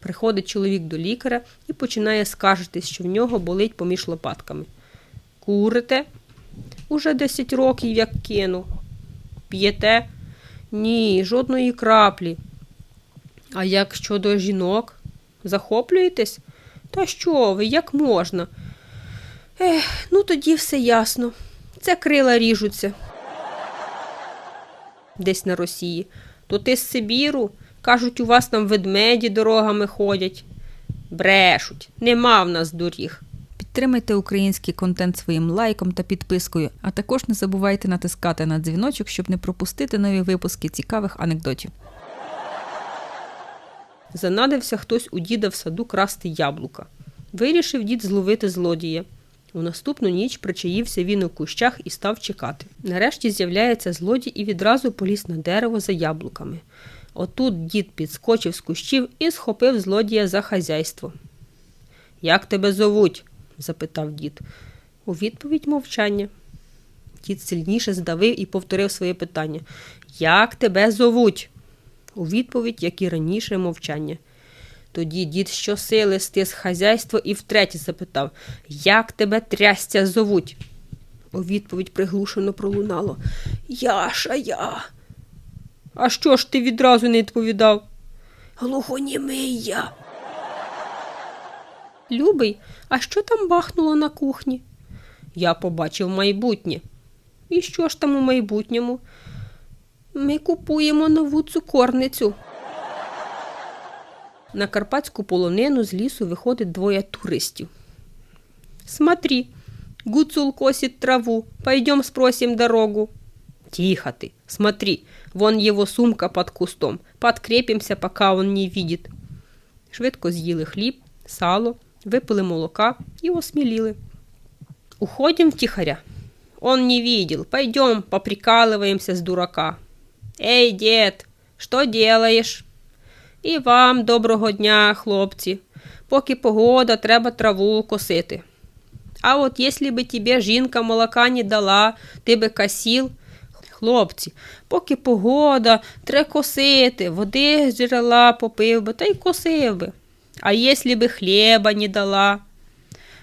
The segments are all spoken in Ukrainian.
Приходить чоловік до лікаря і починає скаржитись, що в нього болить поміж лопатками. Курите? Уже 10 років як кинув. П'єте? Ні, жодної краплі. А як щодо жінок? Захоплюєтесь? Та що ви, як можна? Ех, ну тоді все ясно. Це крила ріжуться. Десь на Росії. То ти з Сибіру? Кажуть, у вас там ведмеді дорогами ходять. Брешуть, нема в нас доріг. Підтримайте український контент своїм лайком та підпискою, а також не забувайте натискати на дзвіночок, щоб не пропустити нові випуски цікавих анекдотів. Занадився хтось у діда в саду красти яблука. Вирішив дід зловити злодія. У наступну ніч причаївся він у кущах і став чекати. Нарешті з'являється злодій і відразу поліз на дерево за яблуками. Отут дід підскочив з кущів і схопив злодія за хазяйство. Як тебе зовуть? запитав дід. У відповідь мовчання. Дід сильніше здавив і повторив своє питання. Як тебе зовуть? У відповідь, як і раніше, мовчання. Тоді дід щосили стис хазяйство і втретє запитав Як тебе трястя зовуть? У відповідь приглушено пролунало Яша я. А що ж ти відразу не відповідав? Глухонімий я. Любий, а що там бахнуло на кухні? Я побачив майбутнє. І що ж там у майбутньому? Ми купуємо нову цукорницю. На карпатську полонину з лісу виходить двоє туристів. Смотри, гуцул косит траву. Пойдем спросим дорогу. Тихо ты, смотри, вон его сумка под кустом. Подкрепимся, пока он не видит. Швидко з'їли хліб, сало, випили молока і осміліли. Уходим втихаря. Он не видел. Пойдем, поприкалываемся с дурака. Эй, дед, что делаешь? І вам доброго дня, хлопці. Поки погода, треба траву косити. А от якщо би тебе жінка молока не дала, ти би косів. Хлопці, поки погода, треба косити, води з джерела попив би та й косив би. А якщо би хліба не дала?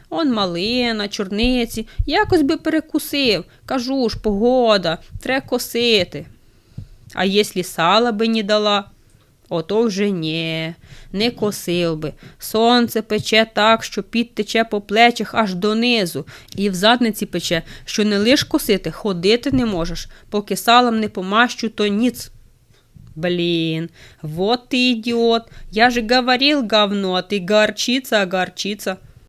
Он малина, чорниці, якось би перекусив. Кажу ж, погода, треба косити. А якщо сала би не дала? Ото вже ні, не косив би. Сонце пече так, що під тече по плечах аж донизу, і в задниці пече, що не лиш косити, ходити не можеш, поки салом не помащу, то ніц. Блін, вот ти ідіот. Я же говорил говно, а ти горчиця, а горчица.